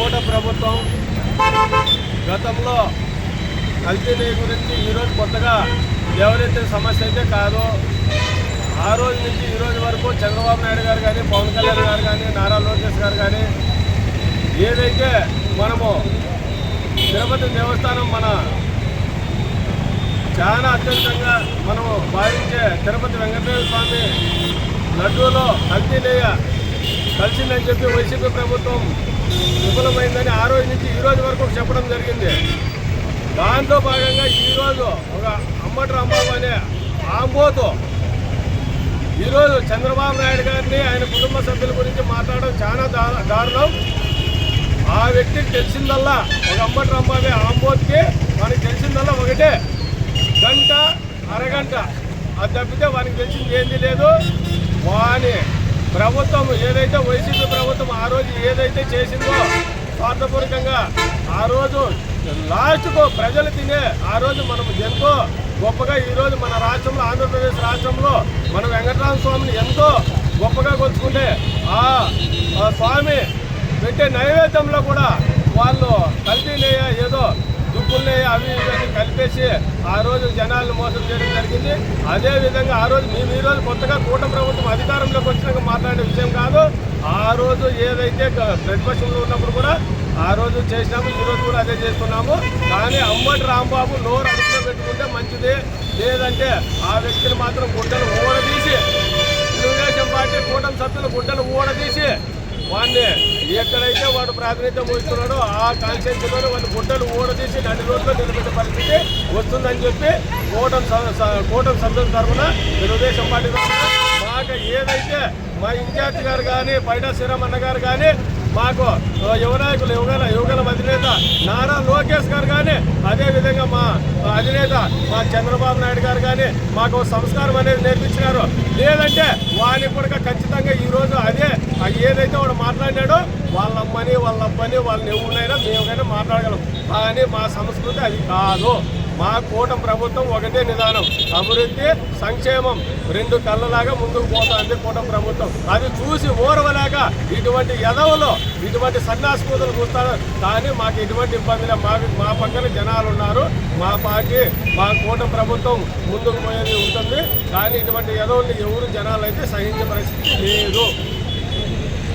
కోట ప్రభుత్వం గతంలో కల్తీ గురించి ఈరోజు కొత్తగా ఎవరైతే సమస్య అయితే కాదు ఆ రోజు నుంచి ఈ రోజు వరకు చంద్రబాబు నాయుడు గారు కానీ పవన్ కళ్యాణ్ గారు కానీ నారా లోకేష్ గారు కానీ ఏదైతే మనము తిరుపతి దేవస్థానం మన చాలా అత్యంతంగా మనము భావించే తిరుపతి వెంకటేశ్వర స్వామి లడ్డూలో కల్తీ లేయ కలిసిందని చెప్పి వైసీపీ ప్రభుత్వం విఫలమైందని ఆ రోజు నుంచి ఈ రోజు వరకు చెప్పడం జరిగింది. దాంతో భాగంగా ఈరోజు ఒక అమ్మటి రాంబాబు అనే ఆంబోతో ఈరోజు చంద్రబాబు నాయుడు గారిని ఆయన కుటుంబ సభ్యుల గురించి మాట్లాడడం చాలా దా- దారుణం. ఆ వ్యక్తికి తెలిసిందల్లా ఒక అమ్మటి రాంబాబే ఆంబోతికి మనకి తెలిసిందల్లా ఒకటే గంట అరగంట. అది తప్పితే వానికి తెలిసింది ఏంది లేదు. ప్రభుత్వం ఏదైతే వైసీపీ ప్రభుత్వం ఆ రోజు ఏదైతే చేసిందో స్వార్థపూర్వకంగా ఆ రోజు లాస్ట్కు ప్రజలు తినే ఆ రోజు మనం ఎంతో గొప్పగా ఈరోజు మన రాష్ట్రంలో ఆంధ్రప్రదేశ్ రాష్ట్రంలో మన వెంకటరామ స్వామిని ఎంతో గొప్పగా కొలుచుకుంటే ఆ ఆ స్వామి పెట్టే నైవేద్యంలో కూడా వాళ్ళు కల్తీ నెయ్య ఏదో దుప్పుల్ని అవి ఇవన్నీ కలిపేసి ఆ రోజు జనాలను మోసం చేయడం జరిగింది. అదేవిధంగా ఆ రోజు మేము ఈ రోజు కొత్తగా కూటమి ప్రభుత్వం అధికారంలోకి వచ్చినాక మాట్లాడే విషయం కాదు. ఆ రోజు ఏదైతే ప్రతిపక్షంలో ఉన్నప్పుడు కూడా ఆ రోజు చేసినాము ఈ రోజు కూడా అదే చేస్తున్నాము. కానీ అమ్మటి రాంబాబు నోరు అడుగులో పెట్టుకుంటే మంచిది. లేదంటే ఆ వ్యక్తిని మాత్రం గుడ్డలు ఊడదీసి తెలుగుదేశం పార్టీ కూటమి సభ్యులు గుడ్డలు ఊడదీసి వాడిని. ఎక్కడైతే వాడు ప్రాతినిధ్యం వహిస్తున్నాడో ఆ కాన్స్టిట్యూన్సీలోనే వాడి గుడ్డలు ఓడదీసి నడి రోజుల్లో నిలబెట్టే పరిస్థితి వస్తుందని చెప్పి కూటమి కూటమి సభ్యుల తరఫున తెలుగుదేశం పార్టీ తరఫున మాకు ఏదైతే మా ఇన్ఛార్జ్ గారు కానీ పైడా శ్రీరామన్న గారు కానీ మాకు యువనాయకులు యువగల యువగల అధినేత నారా లోకేష్ గారు కానీ అదేవిధంగా మా అధినేత మా చంద్రబాబు నాయుడు గారు కానీ మాకు సంస్కారం అనేది నేర్పించినారు. లేదంటే వాని కూడా ఖచ్చితంగా ఈరోజు అదే ఏదైతే వాడు మాట్లాడినాడో వాళ్ళ అమ్మని వాళ్ళ అబ్బని వాళ్ళని ఎవరినైనా మేమైనా మాట్లాడగలం. కానీ మా సంస్కృతి అది కాదు. మా కూటమి ప్రభుత్వం ఒకటే నిదానం. అభివృద్ధి సంక్షేమం రెండు కళ్ళలాగా ముందుకు పోతుంది కూటమి ప్రభుత్వం. అది చూసి ఓర్వలేక ఇటువంటి ఎదవలు ఇటువంటి సన్యాసపూతలు చూస్తారు. కానీ మాకు ఎటువంటి ఇబ్బంది లేదు. మా మా పక్కన జనాలు ఉన్నారు. మా పార్టీ మా కూటమి ప్రభుత్వం ముందుకు పోయేది ఉంటుంది. కానీ ఇటువంటి ఎదవుల్ని ఎవరు జనాలు అయితే సహించే పరిస్థితి లేదు.